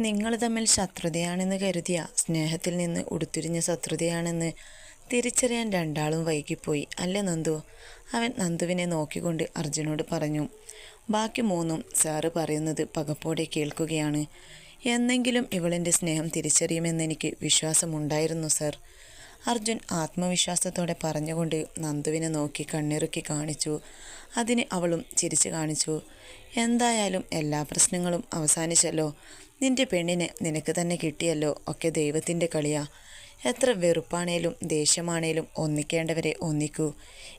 നിങ്ങൾ തമ്മിൽ ശത്രുതയാണെന്ന് കരുതിയ സ്നേഹത്തിൽ നിന്ന് ഉടുത്തിരിഞ്ഞ ശത്രുതയാണെന്ന് തിരിച്ചറിയാൻ രണ്ടാളും വൈകിപ്പോയി. അല്ലേ നന്ദു? അവൻ നന്ദുവിനെ നോക്കിക്കൊണ്ട് അർജുനോട് പറഞ്ഞു ബാക്കി മൂന്നും സാറ് പറയുന്നത് പകപ്പോടെ കേൾക്കുകയാണ്. എന്നെങ്കിലും ഇവളെന്റെ സ്നേഹം തിരിച്ചറിയുമെന്നെനിക്ക് വിശ്വാസമുണ്ടായിരുന്നു സർ അർജുൻ ആത്മവിശ്വാസത്തോടെ പറഞ്ഞുകൊണ്ട് നന്ദുവിനെ നോക്കി കണ്ണിറുക്കി കാണിച്ചു. അതിന് അവളും ചിരിച്ചു കാണിച്ചു. എന്തായാലും എല്ലാ പ്രശ്നങ്ങളും അവസാനിച്ചല്ലോ. നിന്റെ പെണ്ണിനെ നിനക്ക് തന്നെ കിട്ടിയല്ലോ. ഒക്കെ ദൈവത്തിന്റെ കളിയാ. എത്ര വെറുപ്പാണേലും ദേഷ്യമാണേലും ഒന്നിക്കേണ്ടവരെ ഒന്നിക്കൂ.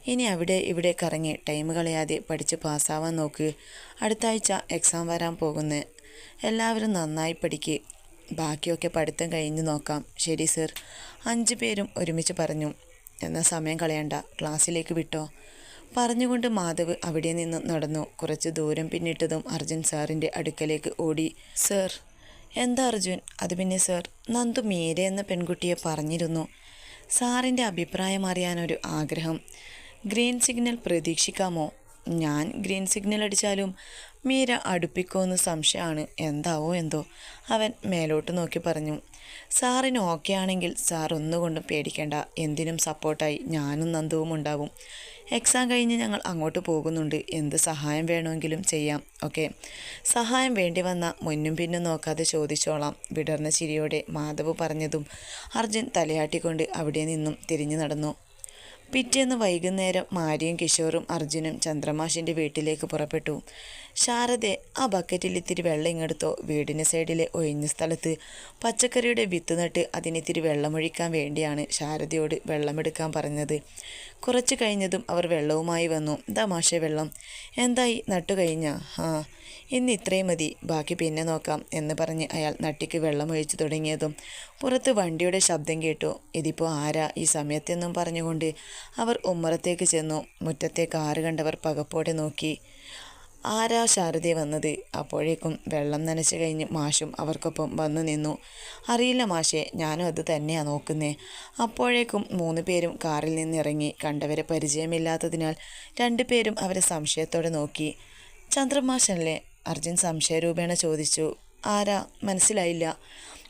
ഇനി അവിടെ ഇവിടെ കറങ്ങി ടൈം കളയാതെ പഠിച്ച് പാസ്സാവാൻ നോക്ക്. അടുത്ത ആഴ്ച എക്സാം വരാൻ പോകുന്നു. എല്ലാവരും നന്നായി പഠിക്ക്. ബാക്കിയൊക്കെ പഠിത്തം കഴിഞ്ഞ് നോക്കാം. ശരി സർ. അഞ്ചു പേരും ഒരുമിച്ച് പറഞ്ഞു. എന്നാൽ സമയം കളയണ്ട. ക്ലാസ്സിലേക്ക് വിട്ടോ? പറഞ്ഞുകൊണ്ട് മാധവ് അവിടെ നിന്ന് നടന്നു. കുറച്ച് ദൂരം പിന്നിട്ടതും അർജുൻ സാറിന്റെ അടുക്കലേക്ക് ഓടി. സർ എന്താ അർജുൻ? അത് പിന്നെ സർ നന്ദു മീര എന്ന പെൺകുട്ടിയെ പറഞ്ഞിരുന്നു. സാറിന്റെ അഭിപ്രായം അറിയാനൊരു ആഗ്രഹം. ഗ്രീൻ സിഗ്നൽ പ്രതീക്ഷിക്കാമോ? ഞാൻ ഗ്രീൻ സിഗ്നൽ അടിച്ചാലും മീര അടുപ്പിക്കുമെന്ന് സംശയമാണ്. എന്താവോ എന്തോ. അവൻ മേലോട്ട് നോക്കി പറഞ്ഞു. സാറിന് ഓക്കെ ആണെങ്കിൽ സാർ ഒന്നുകൊണ്ടും പേടിക്കേണ്ട. എന്തിനും സപ്പോർട്ടായി. ഞാനും നന്ദുവും ഉണ്ടാവും. എക്സാം കഴിഞ്ഞ് ഞങ്ങൾ അങ്ങോട്ട് പോകുന്നുണ്ട്. എന്ത് സഹായം വേണമെങ്കിലും ചെയ്യാം. ഓക്കെ. സഹായം വേണ്ടി വന്ന മുന്നും പിന്നും നോക്കാതെ ചോദിച്ചോളാം. വിടർന്ന ചിരിയോടെ മാധവ് പറഞ്ഞതും അർജുൻ തലയാട്ടിക്കൊണ്ട് അവിടെ നിന്നും തിരിഞ്ഞു നടന്നു. പിറ്റേന്ന് വൈകുന്നേരം മാരിയും കിഷോറും അർജുനും ചന്ദ്രമാഷിന്റെ വീട്ടിലേക്ക് പുറപ്പെട്ടു. ശാരദെ ആ ബക്കറ്റിൽ ഇത്തിരി വെള്ളം ഇങ്ങെടുത്തോ വീടിന് സൈഡിലെ ഒഴിഞ്ഞ സ്ഥലത്ത് പച്ചക്കറിയുടെ വിത്ത് നട്ട് അതിനിത്തിരി വെള്ളമൊഴിക്കാൻ വേണ്ടിയാണ് ശാരദയോട് വെള്ളമെടുക്കാൻ പറഞ്ഞത്. കുറച്ച് കഴിഞ്ഞതും അവർ വെള്ളവുമായി വന്നു. ദാ വെള്ളം. എന്തായി? നട്ടു കഴിഞ്ഞാ? ആ ഇന്ന് ഇത്രയും മതി. ബാക്കി പിന്നെ നോക്കാം എന്ന് പറഞ്ഞ് അയാൾ നട്ടിക്ക് വെള്ളമൊഴിച്ചു തുടങ്ങിയതും. പുറത്ത് വണ്ടിയുടെ ശബ്ദം കേട്ടു. ഇതിപ്പോൾ ആരാ ഈ സമയത്തെന്നും പറഞ്ഞുകൊണ്ട്? അവർ ഉമ്മറത്തേക്ക് ചെന്നു. മുറ്റത്തെ കാറ് കണ്ടവർ പകപ്പോടെ നോക്കി. ആരാ ശാരദയെ വന്നത്? അപ്പോഴേക്കും വെള്ളം നനച്ചു കഴിഞ്ഞ് മാഷും അവർക്കൊപ്പം വന്നു നിന്നു. അറിയില്ല മാഷേ ഞാനും അത് തന്നെയാ നോക്കുന്നേ. അപ്പോഴേക്കും മൂന്ന് പേരും കാറിൽ നിന്നിറങ്ങി. കണ്ടവരെ പരിചയമില്ലാത്തതിനാൽ രണ്ടു പേരും അവരെ സംശയത്തോടെ നോക്കി. ചന്ദ്രമാഷല്ലേ അർജുൻ സംശയരൂപേണ ചോദിച്ചു. ആരാ? മനസ്സിലായില്ല.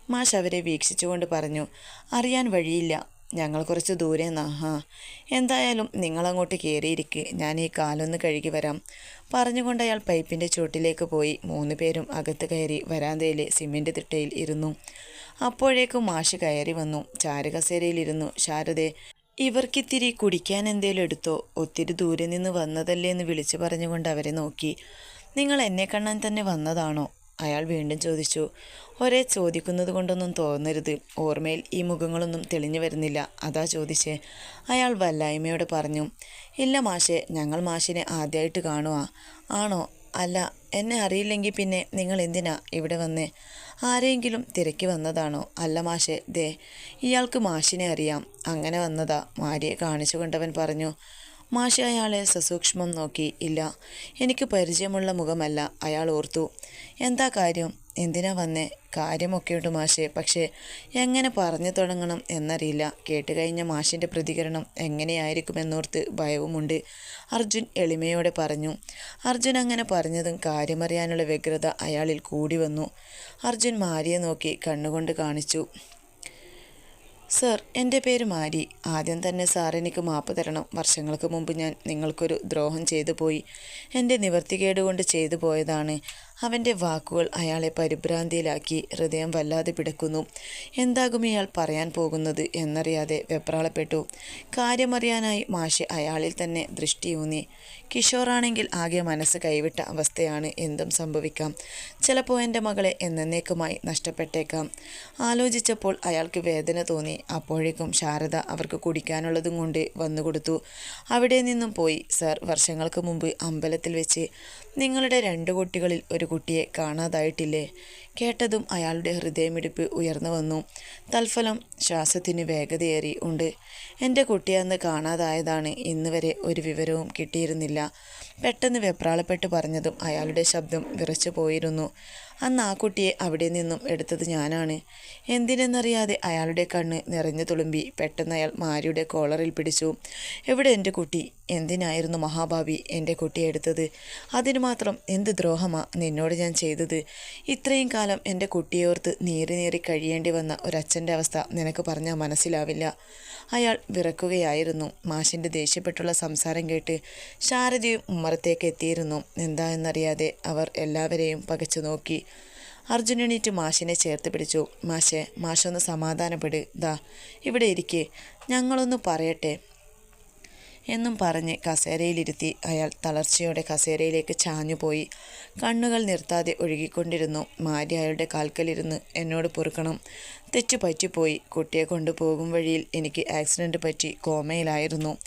മാഷ് അവരെ വീക്ഷിച്ചുകൊണ്ട് പറഞ്ഞു. അറിയാൻ വഴിയില്ല. ഞങ്ങൾ കുറച്ച് ദൂരെ നിന്നാ. എന്തായാലും നിങ്ങളങ്ങോട്ട് കയറിയിരിക്ക് ഞാൻ ഈ കാലൊന്ന് കഴുകി വരാം. പറഞ്ഞുകൊണ്ട് അയാൾ പൈപ്പിന്റെ ചുവട്ടിലേക്ക് പോയി. മൂന്ന് പേരും അകത്ത് കയറി വരാന്തയിലെ സിമെന്റ് തിട്ടയിൽ ഇരുന്നു. അപ്പോഴേക്കും മാഷ് കയറി വന്നു. ചാരകസേരയിലിരുന്നു. ശാരദെ ഇവർക്കിത്തിരി കുടിക്കാൻ എന്തേലും എടുത്തോ? ഒത്തിരി ദൂരെ നിന്ന് വന്നതല്ലേ? എന്ന് വിളിച്ചു പറഞ്ഞുകൊണ്ട് അവരെ നോക്കി. നിങ്ങൾ എന്നെ കണ്ണാൻ തന്നെ വന്നതാണോ? അയാൾ വീണ്ടും ചോദിച്ചു ഒരേ ചോദിക്കുന്നത് കൊണ്ടൊന്നും തോന്നരുത്. ഓർമ്മയിൽ ഈ മുഖങ്ങളൊന്നും തെളിഞ്ഞു വരുന്നില്ല. അതാ ചോദിച്ചേ. അയാൾ വല്ലായ്മയോടെ പറഞ്ഞു ഇല്ല മാഷെ ഞങ്ങൾ മാഷിനെ ആദ്യമായിട്ട് കാണുക ആണോ? അല്ല എന്നെ അറിയില്ലെങ്കിൽ പിന്നെ നിങ്ങൾ എന്തിനാ ഇവിടെ വന്നേ? ആരെയെങ്കിലും തിരക്കി വന്നതാണോ? അല്ല മാഷെ ദേ ഇയാൾക്ക് മാഷിനെ അറിയാം. അങ്ങനെ വന്നതാ. മാരിയെ കാണിച്ചു കൊണ്ടവൻ പറഞ്ഞു മാഷി അയാളെ സസൂക്ഷ്മം നോക്കി ഇല്ല എനിക്ക് പരിചയമുള്ള മുഖമല്ല അയാൾ ഓർത്തു. എന്താ കാര്യം? എന്തിനാ വന്നേ? കാര്യമൊക്കെ കാര്യമൊക്കെയുണ്ട് മാഷെ പക്ഷേ എങ്ങനെ പറഞ്ഞു തുടങ്ങണം എന്നറിയില്ല. കേട്ടുകഴിഞ്ഞ മാഷിന്റെ പ്രതികരണം എങ്ങനെയായിരിക്കുമെന്നോർത്ത് ഭയവുമുണ്ട്. അർജുൻ എളിമയോടെ പറഞ്ഞു. അർജുൻ അങ്ങനെ പറഞ്ഞതും കാര്യമറിയാനുള്ള വ്യഗ്രത അയാളിൽ കൂടി വന്നു. അർജുൻ മാരിയെ നോക്കി കണ്ണുകൊണ്ട് കാണിച്ചു. സർ എന്റെ പേര് മാരി. ആദ്യം തന്നെ സാർ എനിക്ക് മാപ്പ് തരണം. വർഷങ്ങൾക്ക് മുമ്പ് ഞാൻ നിങ്ങൾക്കൊരു ദ്രോഹം ചെയ്തു പോയി. എന്റെ നിവർത്തികേട് കൊണ്ട് ചെയ്തു പോയതാണ്. അവന്റെ വാക്കുകൾ അയാളെ പരിഭ്രാന്തിയിലാക്കി ഹൃദയം വല്ലാതെ പിടക്കുന്നു. എന്താകും ഇയാൾ പറയാൻ പോകുന്നത് എന്നറിയാതെ വെപ്രാളപ്പെട്ടു. കാര്യമറിയാനായി മാഷെ അയാളിൽ തന്നെ ദൃഷ്ടിയൂന്നി കിഷോറാണെങ്കിൽ ആകെ മനസ്സ് കൈവിട്ട അവസ്ഥയാണ് എന്തും സംഭവിക്കാം. ചിലപ്പോൾ എന്റെ മകളെ എന്നേക്കുമായി നഷ്ടപ്പെട്ടേക്കാം. ആലോചിച്ചപ്പോൾ അയാൾക്ക് വേദന തോന്നി. അപ്പോഴേക്കും ശാരദ അവർക്ക് കുടിക്കാനുള്ളതും കൊണ്ട് വന്നുകൊടുത്തു അവിടെ നിന്നും പോയി സർ. വർഷങ്ങൾക്ക് മുമ്പ് അമ്പലത്തിൽ വെച്ച് നിങ്ങളുടെ രണ്ട് കുട്ടികളിൽ ഒരു കുട്ടിയെ കാണാതായിട്ടില്ലേ? കേട്ടതും അയാളുടെ ഹൃദയമിടിപ്പ് ഉയർന്നു വന്നു. തൽഫലം ശ്വാസത്തിന് വേഗതയേറി ഉണ്ട്. എന്റെ കുട്ടിയന്ന് കാണാതായതാണ് ഇന്ന് വരെ ഒരു വിവരവും കിട്ടിയിരുന്നില്ല. പെട്ടെന്ന് വെപ്രാളപ്പെട്ട് പറഞ്ഞതും അയാളുടെ ശബ്ദം വിറച്ചു പോയിരുന്നു അന്ന് ആ കുട്ടിയെ അവിടെ നിന്നും എടുത്തത് ഞാനാണ്. എന്തിനെന്നറിയാതെ അയാളുടെ കണ്ണ് നിറഞ്ഞു തുളുമ്പി പെട്ടെന്ന് അയാൾ മാരിയുടെ കോളറിൽ പിടിച്ചു. എവിടെ എന്റെ കുട്ടി? എന്തിനായിരുന്നു മഹാഭാവി എന്റെ കുട്ടിയെ എടുത്തത്? അതിന് മാത്രം എന്ത് ദ്രോഹമാ നിന്നോട് ഞാൻ ചെയ്തത്? ഇത്രയും കാലം എന്റെ കുട്ടിയോർത്ത് നീറി നീറി കഴിയേണ്ടി വന്ന ഒരച്ഛന്റെ അവസ്ഥ നിനക്ക് പറഞ്ഞാൽ മനസ്സിലാവില്ല. അയാൾ വിറക്കുകയായിരുന്നു. മാഷിന്റെ ദേഷ്യപ്പെട്ടുള്ള സംസാരം കേട്ട് ശാരദയും ഉമ്മറത്തേക്ക് എത്തിയിരുന്നു. എന്താ എന്നറിയാതെ അവർ എല്ലാവരെയും പകച്ചു നോക്കി. അർജുനനീറ്റ് മാഷിനെ ചേർത്ത് പിടിച്ചു. മാഷെ മാഷൊന്ന് സമാധാനപ്പെട്. ദാ ഇവിടെ ഇരിക്കേ. ഞങ്ങളൊന്ന് പറയട്ടെ. എന്നും പറഞ്ഞ് കസേരയിലിരുത്തി അയാൾ തളർച്ചയോടെ കസേരയിലേക്ക് ചാഞ്ഞുപോയി. കണ്ണുകൾ നിർത്താതെ ഒഴുകിക്കൊണ്ടിരുന്നു. മാരി അയാളുടെ കാൽക്കലിരുന്ന് എന്നോട് പൊറുക്കണം. തെറ്റു പറ്റിപ്പോയി കുട്ടിയെ കൊണ്ടുപോകും വഴിയിൽ എനിക്ക് ആക്സിഡന്റ് പറ്റി കോമയിലായിരുന്നു.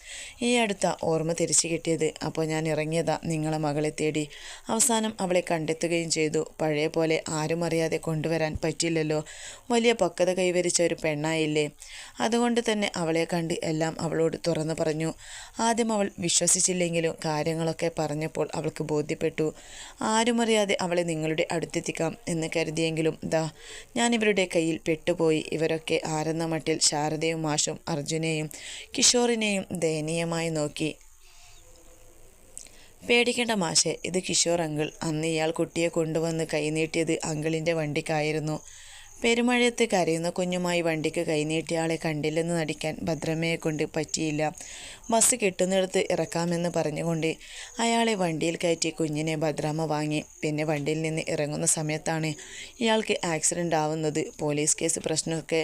ഈ അടുത്ത ഓർമ്മ തിരിച്ചു കിട്ടിയത്. അപ്പോൾ ഞാൻ ഇറങ്ങിയതാ നിങ്ങളെ മകളെ തേടി. അവസാനം അവളെ കണ്ടെത്തുകയും ചെയ്തു. പഴയ പോലെ ആരും അറിയാതെ കൊണ്ടുവരാൻ പറ്റില്ലല്ലോ. വലിയ പക്വത കൈവരിച്ച ഒരു പെണ്ണായില്ലേ. അതുകൊണ്ട് തന്നെ അവളെ കണ്ട് എല്ലാം അവളോട് തുറന്നു പറഞ്ഞു. ആദ്യം അവൾ വിശ്വസിച്ചില്ലെങ്കിലും കാര്യങ്ങളൊക്കെ പറഞ്ഞപ്പോൾ അവൾക്ക് ബോധ്യപ്പെട്ടു. ആരുമറിയാതെ അവളെ നിങ്ങളുടെ അടുത്തെത്തിക്കാം എന്ന് കരുതിയെങ്കിലും ദാ ഞാനിവരുടെ കയ്യിൽ പെട്ടുപോയി ഇവരൊക്കെ ആരെന്ന മട്ടിൽ ശാരദയും മാഷും അർജുനെയും കിഷോറിനെയും ദയനീയമായി നോക്കി. പേടിക്കേണ്ട മാഷെ ഇത് കിഷോർ അങ്കിൾ. അന്ന് ഇയാൾ കുട്ടിയെ കൊണ്ടുവന്ന് കൈനീട്ടിയത് അങ്കിളിന്റെ വണ്ടിക്കായിരുന്നു. പെരുമഴയത്ത് കരയുന്ന കുഞ്ഞുമായി വണ്ടിക്ക് കൈനീട്ടിയാളെ കണ്ടില്ലെന്ന് നടിക്കാൻ ഭദ്രമ്മയെ കൊണ്ട് പറ്റിയില്ല. ബസ് കിട്ടുന്നിടത്ത് ഇറക്കാമെന്ന് പറഞ്ഞുകൊണ്ട് അയാളെ വണ്ടിയിൽ കയറ്റി കുഞ്ഞിനെ ഭദ്രമ്മ വാങ്ങി. പിന്നെ വണ്ടിയിൽ നിന്ന് ഇറങ്ങുന്ന സമയത്താണ് ഇയാൾക്ക് ആക്സിഡന്റ് ആവുന്നത്. പോലീസ് കേസ് പ്രശ്നമൊക്കെ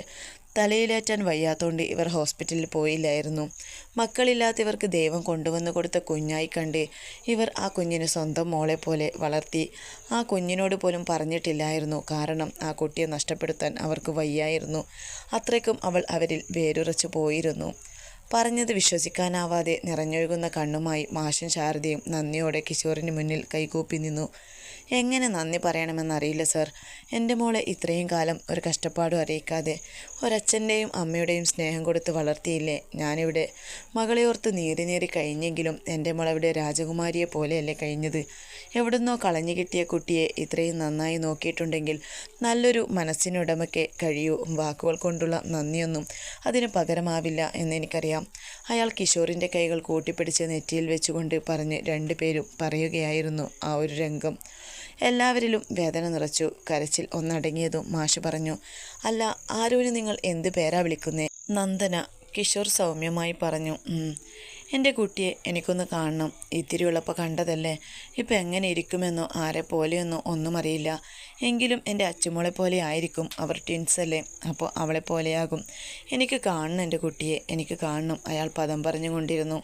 തലയിലേറ്റാൻ വയ്യാത്തോണ്ട് ഇവർ ഹോസ്പിറ്റലിൽ പോയില്ലായിരുന്നു. മക്കളില്ലാത്തവർക്ക് ദൈവം കൊണ്ടുവന്നു കൊടുത്ത കുഞ്ഞായി കണ്ട് ഇവർ ആ കുഞ്ഞിനെ സ്വന്തം മോളെ പോലെ വളർത്തി. ആ കുഞ്ഞിനോട് പോലും പറഞ്ഞിട്ടില്ലായിരുന്നു. കാരണം ആ കുട്ടിയെ നഷ്ടപ്പെടുത്താൻ അവർക്ക് വയ്യായിരുന്നു. അത്രയ്ക്കും അവൾ അവരിൽ വേരുറച്ചു പോയിരുന്നു. പറഞ്ഞത് വിശ്വസിക്കാനാവാതെ നിറഞ്ഞൊഴുകുന്ന കണ്ണുമായി മാഷൻ ശാരദയും നന്ദിയോടെ കിഷോറിന് മുന്നിൽ കൈകൂപ്പി നിന്നു. എങ്ങനെ നന്ദി പറയണമെന്നറിയില്ല സർ. എന്റെ മോളെ ഇത്രയും കാലം ഒരു കഷ്ടപ്പാടും അറിയിക്കാതെ ഒരച്ഛന്റെയും അമ്മയുടെയും സ്നേഹം കൊടുത്ത് വളർത്തിയില്ലേ? ഞാനിവിടെ മകളെ ഓർത്ത് നീറി നീറി കഴിഞ്ഞെങ്കിലും എന്റെ മളവിടെ രാജകുമാരിയെ പോലെയല്ലേ കഴിഞ്ഞത്. എവിടുന്നോ കളഞ്ഞു കിട്ടിയ കുട്ടിയെ ഇത്രയും നന്നായി നോക്കിയിട്ടുണ്ടെങ്കിൽ നല്ലൊരു മനസ്സിനുടമയ്ക്ക് കഴിയൂ. വാക്കുകൾ കൊണ്ടുള്ള നന്ദിയൊന്നും അതിന് പകരമാവില്ല എന്നെനിക്കറിയാം. അയാൾ കിഷോറിന്റെ കൈകൾ കൂട്ടിപ്പിടിച്ച് നെറ്റിയിൽ വെച്ചുകൊണ്ട് പറഞ്ഞ് രണ്ടുപേരും പറയുകയായിരുന്നു ആ ഒരു രംഗം. എല്ലാവരിലും വേദന നിറച്ചു. കരച്ചിൽ ഒന്നടങ്ങിയതും മാഷ് പറഞ്ഞു. അല്ല ആരുവിന് നിങ്ങൾ എന്ത് പേരാ വിളിക്കുന്നേ? നന്ദന കിഷോർ സൗമ്യമായി പറഞ്ഞു. എന്റെ കുട്ടിയെ എനിക്കൊന്ന് കാണണം. ഇത്തിരി ഉള്ളപ്പോൾ കണ്ടതല്ലേ? ഇപ്പം എങ്ങനെ ഇരിക്കുമെന്നോ ആരെ പോലെയെന്നോ ഒന്നും അറിയില്ല. എങ്കിലും എന്റെ അച്ചുമോളെ പോലെ ആയിരിക്കും അവർ ട്വിൻസ് അല്ലേ? അപ്പോൾ അവളെ പോലെയാകും. എനിക്ക് കാണണം എന്റെ കുട്ടിയെ. എനിക്ക് കാണണം. അയാൾ പദം പറഞ്ഞുകൊണ്ടിരുന്നു.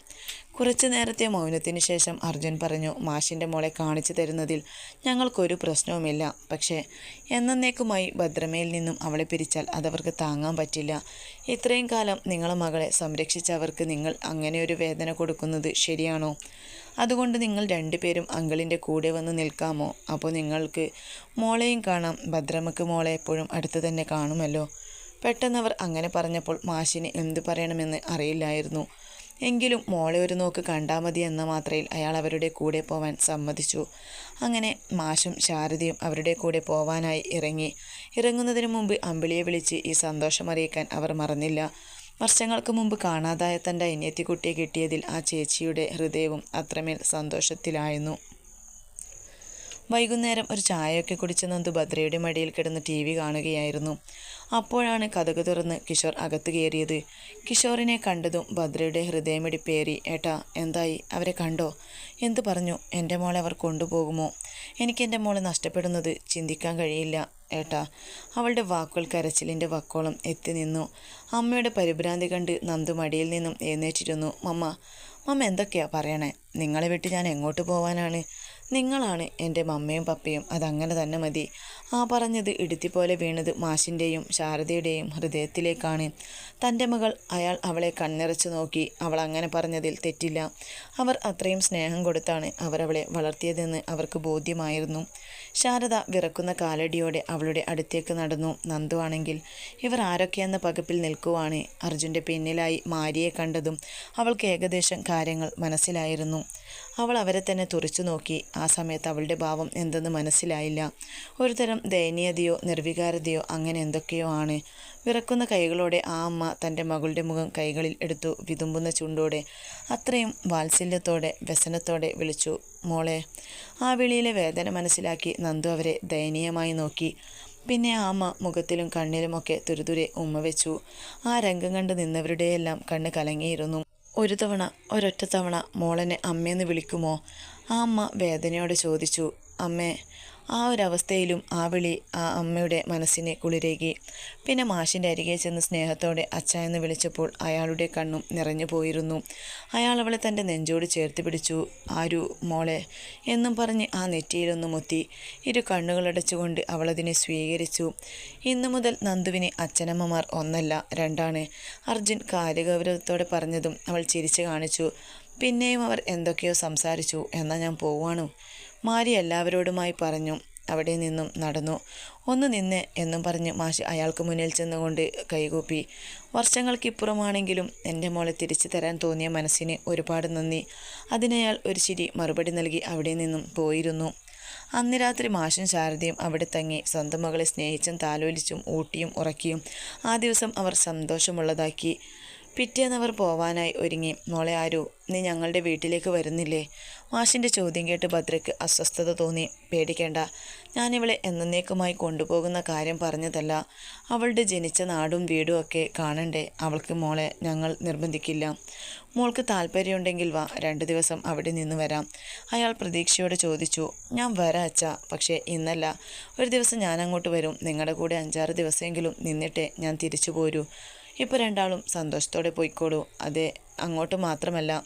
കുറച്ചു നേരത്തെ മൗനത്തിന് ശേഷം അർജുൻ പറഞ്ഞു മാഷിന്റെ മോളെ കാണിച്ചു തരുന്നതിൽ ഞങ്ങൾക്കൊരു പ്രശ്നവുമില്ല. പക്ഷേ എന്നേക്കുമായി ഭദ്രമയിൽ നിന്നും അവളെ പിരിച്ചാൽ അതവർക്ക് താങ്ങാൻ പറ്റില്ല. ഇത്രയും കാലം നിങ്ങളെ മകളെ സംരക്ഷിച്ചവർക്ക് നിങ്ങൾ അങ്ങനെ ഒരു വേദന കൊടുക്കുന്നത് ശരിയാണോ? അതുകൊണ്ട് നിങ്ങൾ രണ്ടുപേരും അങ്കിളിന്റെ കൂടെ വന്ന് നിൽക്കാമോ? അപ്പോൾ നിങ്ങൾക്ക് മോളെയും കാണാം. ഭദ്രമ്മക്ക് മോളെ എപ്പോഴും അടുത്ത് തന്നെ കാണുമല്ലോ. പെട്ടെന്നവർ അങ്ങനെ പറഞ്ഞപ്പോൾ മാഷിന് എന്തു പറയണമെന്ന് അറിയില്ലായിരുന്നു. എങ്കിലും മോളെ ഒരു നോക്ക് കണ്ടാൽ മതി എന്ന മാത്രയിൽ അയാൾ അവരുടെ കൂടെ പോവാൻ സമ്മതിച്ചു. അങ്ങനെ മാഷും ശാരദയും അവരുടെ കൂടെ പോവാനായി ഇറങ്ങി. ഇറങ്ങുന്നതിന് മുമ്പ് അമ്പിളിയെ വിളിച്ച് ഈ സന്തോഷം അറിയിക്കാൻ അവർ മറന്നില്ല. വർഷങ്ങൾക്ക് മുമ്പ് കാണാതായ തന്റെ അനിയത്തിക്കുട്ടിയെ കിട്ടിയതിൽ ആ ചേച്ചിയുടെ ഹൃദയവും അത്രമേൽ സന്തോഷത്തിലായിരുന്നു. വൈകുന്നേരം ഒരു ചായയൊക്കെ കുടിച്ച് നന്ദു ഭദ്രയുടെ മടിയിൽ കിടന്ന് ടി വി കാണുകയായിരുന്നു. അപ്പോഴാണ് കഥക് തുറന്ന് കിഷോർ അകത്ത് കയറിയത്. കിഷോറിനെ കണ്ടതും ഭദ്രയുടെ ഹൃദയമിടിപ്പേറി ഏട്ടാ എന്തായി? അവരെ കണ്ടോ? എന്തു പറഞ്ഞു? എന്റെ മോളെ അവർ കൊണ്ടുപോകുമോ? എനിക്കെന്റെ മോളെ നഷ്ടപ്പെടുന്നത് ചിന്തിക്കാൻ കഴിയില്ല ഏട്ടാ. അവളുടെ വാക്കുകൾ കരച്ചിലിന്റെ വക്കോളം എത്തി നിന്നു. അമ്മയുടെ പരിഭ്രാന്തി കണ്ട് നന്ദു മടിയിൽ നിന്നും എഴുന്നേറ്റിരുന്നു. മമ്മ മമ്മ എന്തൊക്കെയാ പറയണേ? നിങ്ങളെ വിട്ട് ഞാൻ എങ്ങോട്ട് പോവാനാണ്? നിങ്ങളാണ് എന്റെ മമ്മയും പപ്പയും. അതങ്ങനെ തന്നെ മതി. ആ പറഞ്ഞത് ഇടുത്തി പോലെ വീണത് മാഷിന്റെയും ശാരദയുടെയും ഹൃദയത്തിലേക്കാണ്. തന്റെ മകൾ അയാൾ അവളെ കണ്ണിറച്ചു നോക്കി അവൾ അങ്ങനെ പറഞ്ഞതിൽ തെറ്റില്ല. അവർ അത്രയും സ്നേഹം കൊടുത്താണ് അവരവളെ വളർത്തിയതെന്ന് അവർക്ക് ബോധ്യമായിരുന്നു. ശാരദ വിറക്കുന്ന കാലടിയോടെ അവളുടെ അടുത്തേക്ക് നടന്നു. നന്ദു ആണെങ്കിൽ ഇവർ ആരൊക്കെയെന്ന പകപ്പിൽ നിൽക്കുവാണ്. അർജുന്റെ പിന്നിലായി മാരിയെ കണ്ടതും അവൾക്ക് ഏകദേശം കാര്യങ്ങൾ മനസ്സിലായിരുന്നു. അവൾ അവരെ തന്നെ തുറച്ചു നോക്കി. ആ സമയത്ത് അവളുടെ ഭാവം എന്തെന്ന് മനസ്സിലായില്ല. ഒരുതരം ദയനീയതയോ നിർവികാരതയോ അങ്ങനെ എന്തൊക്കെയോ ആണ്. വിറക്കുന്ന കൈകളോടെ ആ അമ്മ തന്റെ മകളുടെ മുഖം കൈകളിൽ എടുത്തു വിതുമ്പുന്ന ചുണ്ടോടെ അത്രയും വാത്സല്യത്തോടെ വ്യസനത്തോടെ വിളിച്ചു മോളെ. ആ വിളിയിലെ വേദന മനസ്സിലാക്കി നന്ദു അവരെ ദയനീയമായി നോക്കി. പിന്നെ ആ അമ്മ മുഖത്തിലും കണ്ണിലുമൊക്കെ തുരുതുരെ ഉമ്മ വെച്ചു. ആ രംഗം കണ്ട് നിന്നവരുടെയെല്ലാം കണ്ണ് കലങ്ങിയിരുന്നു. ഒരു തവണ ഒരൊറ്റ തവണ മോളനെ അമ്മയെന്ന് വിളിക്കുമോ? ആ അമ്മ വേദനയോടെ ചോദിച്ചു അമ്മേ ആ ഒരവസ്ഥയിലും ആ വിളി ആ അമ്മയുടെ മനസ്സിനെ കുളിരേകി. പിന്നെ മാഷിന്റെ അരികെ ചെന്ന് സ്നേഹത്തോടെ അച്ഛ എന്ന് വിളിച്ചപ്പോൾ അയാളുടെ കണ്ണും നിറഞ്ഞു പോയിരുന്നു. അയാൾ അവളെ തന്റെ നെഞ്ചോട് ചേർത്ത് പിടിച്ചു. ആരു മോളെ? എന്നും പറഞ്ഞ് ആ നെറ്റിയിലൊന്ന് മുത്തി. ഇരു കണ്ണുകളടച്ചുകൊണ്ട് അവളതിനെ സ്വീകരിച്ചു. ഇന്നു മുതൽ നന്ദുവിനെ അച്ഛനമ്മമാർ ഒന്നല്ല രണ്ടാണ്. അർജുൻ കാര്യഗൗരവത്തോടെ പറഞ്ഞതും അവൾ ചിരിച്ചു കാണിച്ചു. പിന്നെയും അവർ എന്തൊക്കെയോ സംസാരിച്ചു. എന്നാൽ ഞാൻ പോവാണു. മാരി എല്ലാവരോടുമായി പറഞ്ഞു അവിടെ നിന്നും നടന്നു. ഒന്ന് നിന്ന് എന്നും പറഞ്ഞ് മാഷ് അയാൾക്ക് മുന്നിൽ ചെന്നുകൊണ്ട് കൈകൂപ്പി. വർഷങ്ങൾക്കിപ്പുറമാണെങ്കിലും എന്റെ മോളെ തിരിച്ചു തരാൻ തോന്നിയ മനസ്സിന് ഒരുപാട് നന്ദി. അതിനയാൾ ഒരു ചിരി മറുപടി നൽകി അവിടെ നിന്നും പോയിരുന്നു. അന്ന് രാത്രി മാഷും ശാരദയും അവിടെ തങ്ങി സ്വന്തം മകളെ സ്നേഹിച്ചും താലോലിച്ചും ഊട്ടിയും ഉറക്കിയും ആ ദിവസം അവർ സന്തോഷമുള്ളതാക്കി. പിറ്റേന്നവർ പോവാനായി ഒരുങ്ങി. മോളെ ആരു നീ ഞങ്ങളുടെ വീട്ടിലേക്ക് വരുന്നില്ലേ? മാഷിന്റെ ചോദ്യം കേട്ട് ഭദ്രയ്ക്ക് അസ്വസ്ഥത തോന്നി. പേടിക്കേണ്ട ഞാനിവളെ എന്നേക്കുമായി കൊണ്ടുപോകുന്ന കാര്യം പറഞ്ഞതല്ല. അവളുടെ ജനിച്ച നാടും വീടും ഒക്കെ കാണണ്ടേ? അവൾക്ക് മോളെ ഞങ്ങൾ നിർബന്ധിക്കില്ല. മോൾക്ക് താല്പര്യമുണ്ടെങ്കിൽ വാ രണ്ട് ദിവസം അവിടെ നിന്ന് വരാം. അയാൾ പ്രതീക്ഷയോടെ ചോദിച്ചു. ഞാൻ വരാം അച്ഛ പക്ഷേ ഇന്നല്ല. ഒരു ദിവസം ഞാൻ അങ്ങോട്ട് വരും. നിങ്ങളുടെ കൂടെ അഞ്ചാറ് ദിവസമെങ്കിലും നിന്നിട്ടേ ഞാൻ തിരിച്ചു പോരൂ. ഇപ്പോൾ രണ്ടാളും സന്തോഷത്തോടെ പോയിക്കോളൂ. അതെ അങ്ങോട്ട് മാത്രമല്ല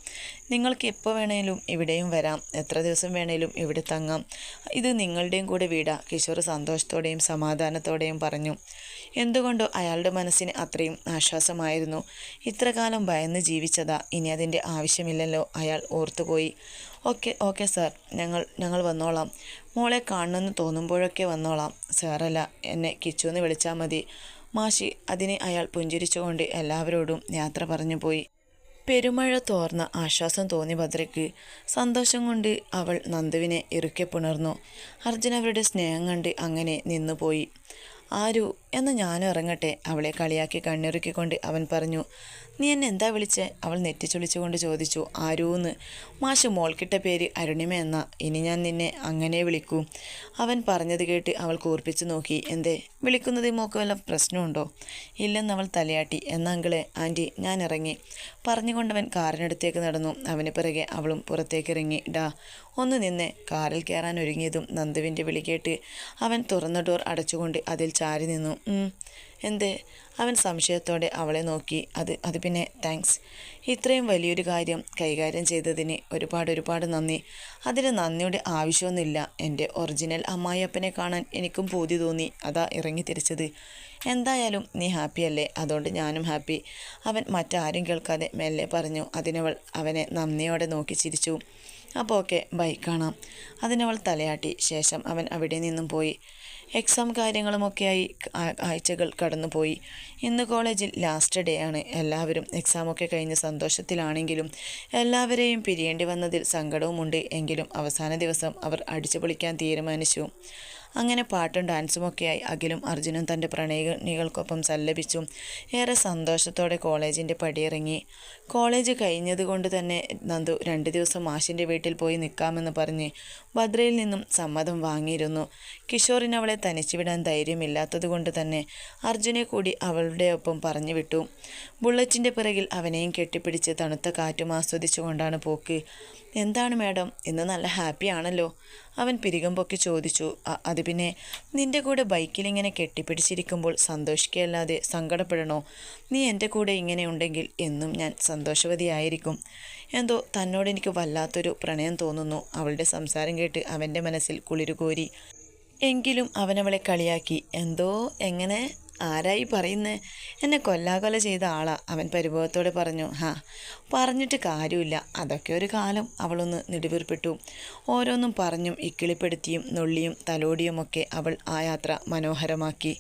നിങ്ങൾക്ക് എപ്പോൾ വേണേലും ഇവിടെയും വരാം. എത്ര ദിവസം വേണേലും ഇവിടെ തങ്ങാം. ഇത് നിങ്ങളുടെയും കൂടെ വീടാ. കിഷോർ സന്തോഷത്തോടെയും സമാധാനത്തോടെയും പറഞ്ഞു. എന്തുകൊണ്ടോ അയാളുടെ മനസ്സിന് അത്രയും ആശ്വാസമായിരുന്നു. ഇത്രകാലം ഭയന്ന് ജീവിച്ചതാ. ഇനി അതിന്റെ ആവശ്യമില്ലല്ലോ. അയാൾ ഓർത്തുപോയി. Okay okay sir. ഞങ്ങൾ ഞങ്ങൾ വന്നോളാം. മോളെ കാണണമെന്ന് തോന്നുമ്പോഴൊക്കെ വന്നോളാം. സാറല്ല എന്നെ കിച്ചു എന്ന് വിളിച്ചാൽ മതി. മാഷി അതിനെ അയാൾ പുഞ്ചിരിച്ചുകൊണ്ട് എല്ലാവരോടും യാത്ര പറഞ്ഞു പോയി. പെരുമഴ തോർന്ന ആശ്വാസം തോന്നി ഭദ്രയ്ക്ക്. സന്തോഷം കൊണ്ട് അവൾ നന്ദുവിനെ ഇറുക്കെ പുണർന്നു. അർജുൻ അവരുടെ സ്നേഹം കണ്ട് അങ്ങനെ നിന്നുപോയി. ആരു എന്ന് ഞാനും ഇറങ്ങട്ടെ. അവളെ കളിയാക്കി കണ്ണിറുക്കിക്കൊണ്ട് അവൻ പറഞ്ഞു നീ എന്നെ എന്താ വിളിച്ചേ? അവൾ നെറ്റിച്ചൊളിച്ചുകൊണ്ട് ചോദിച്ചു ആരൂന്ന്? മാഷ് മോൾക്കിട്ട പേര് അരുണിമ എന്ന. ഇനി ഞാൻ നിന്നെ അങ്ങനെ വിളിക്കൂ. അവൻ പറഞ്ഞത് കേട്ട് അവൾ കൂർപ്പിച്ചു നോക്കി എന്തേ വിളിക്കുന്നത് മോക്ക് വല്ല പ്രശ്നമുണ്ടോ? ഇല്ലെന്ന് അവൾ തലയാട്ടി. എന്നങ്കിളെ ആന്റി ഞാൻ ഇറങ്ങി. പറഞ്ഞുകൊണ്ടവൻ കാറിനടുത്തേക്ക് നടന്നു. അവന് പിറകെ അവളും പുറത്തേക്ക് ഇറങ്ങി. ഡാ ഒന്ന് നിന്നെ. കാറിൽ കയറാൻ ഒരുങ്ങിയതും നന്ദുവിന്റെ വിളി കേട്ട് അവൻ തുറന്ന ഡോർ അടച്ചുകൊണ്ട് അതിൽ ചാരി നിന്നു. എന്ത്? അവൻ സംശയത്തോടെ അവളെ നോക്കി. അത് അത് പിന്നെ താങ്ക്സ് ഇത്രയും വലിയൊരു കാര്യം കൈകാര്യം ചെയ്തതിന് ഒരുപാട് ഒരുപാട് നന്ദി. അതിന് നന്ദിയുടെ ആവശ്യമൊന്നുമില്ല. എന്റെ ഒറിജിനൽ അമ്മായിയപ്പനെ കാണാൻ എനിക്കും പൂതി തോന്നി. അതാ ഇറങ്ങി തിരിച്ചത്. എന്തായാലും നീ ഹാപ്പിയല്ലേ അതുകൊണ്ട് ഞാനും ഹാപ്പി അവൻ മറ്റാരും കേൾക്കാതെ മെല്ലെ പറഞ്ഞു. അതിനവൾ അവനെ നന്ദിയോടെ നോക്കി ചിരിച്ചു. അപ്പോൾ ഓക്കെ ബൈ കാണാം. അതിനവൾ തലയാട്ടി. ശേഷം അവൻ അവിടെ നിന്നും പോയി. എക്സാം കാര്യങ്ങളുമൊക്കെയായി ആഴ്ചകൾ കടന്നുപോയി. ഇന്ന് കോളേജിൽ ലാസ്റ്റ് ഡേ ആണ്. എല്ലാവരും എക്സാമൊക്കെ കഴിഞ്ഞ് സന്തോഷത്തിലാണെങ്കിലും എല്ലാവരെയും പിരിയേണ്ടി വന്നതിൽ സങ്കടവുമുണ്ട്. എങ്കിലും അവസാന ദിവസം അവർ അടിച്ചു പൊളിക്കാൻ തീരുമാനിച്ചു. അങ്ങനെ പാട്ടും ഡാൻസുമൊക്കെയായി അഖിലും അർജുനും തന്റെ പ്രണയികൾക്കൊപ്പം സല്ലപിച്ചു. ഏറെ സന്തോഷത്തോടെ കോളേജിന്റെ പടിയിറങ്ങി. കോളേജ് കഴിഞ്ഞതുകൊണ്ട് തന്നെ നന്ദു രണ്ട് ദിവസം മാഷിന്റെ വീട്ടിൽ പോയി നിൽക്കാമെന്ന് പറഞ്ഞ് ഭദ്രയിൽ നിന്നും സമ്മതം വാങ്ങിയിരുന്നു. കിഷോറിന് അവളെ തനിച്ചുവിടാൻ ധൈര്യമില്ലാത്തതുകൊണ്ട് തന്നെ അർജുനെ കൂടി അവളുടെ ഒപ്പം പറഞ്ഞു വിട്ടു. ബുള്ളറ്റിന്റെ പിറകിൽ അവനെയും കെട്ടിപ്പിടിച്ച് തണുത്ത കാറ്റും ആസ്വദിച്ചുകൊണ്ടാണ് പോക്ക്. എന്താണ് മാഡം ഇന്ന് നല്ല ഹാപ്പി ആണല്ലോ. അവൻ പിരികം പൊക്കി ചോദിച്ചു അത് പിന്നെ നിന്റെ കൂടെ ബൈക്കിൽ ഇങ്ങനെ കെട്ടിപ്പിടിച്ചിരിക്കുമ്പോൾ സന്തോഷിക്കുകയല്ലാതെ സങ്കടപ്പെടണോ? നീ എന്റെ കൂടെ ഇങ്ങനെ ഉണ്ടെങ്കിൽ എന്നും ഞാൻ സന്തോഷവതിയായിരിക്കും. എന്തോ തന്നോട് എനിക്ക് വല്ലാത്തൊരു പ്രണയം തോന്നുന്നു. അവളുടെ സംസാരം കേട്ട് അവന്റെ മനസ്സിൽ കുളിരുകോരി എങ്കിലും അവനവളെ കളിയാക്കി. എന്തോ എങ്ങനെ ആരായി പറയുന്നേ? എന്നെ കൊല്ലാകൊല ചെയ്ത ആളാ അവൻ പരിഭവത്തോടെ പറഞ്ഞു. ഹാ പറഞ്ഞിട്ട് കാര്യമില്ല. അതൊക്കെ ഒരു കാലം. അവളൊന്ന് നെടുവീർപ്പെട്ടു. ഓരോന്നും പറഞ്ഞും ഇക്കിളിപ്പെടുത്തിയും നുള്ളിയും തലോടിയുമൊക്കെ അവൾ ആ യാത്ര മനോഹരമാക്കി.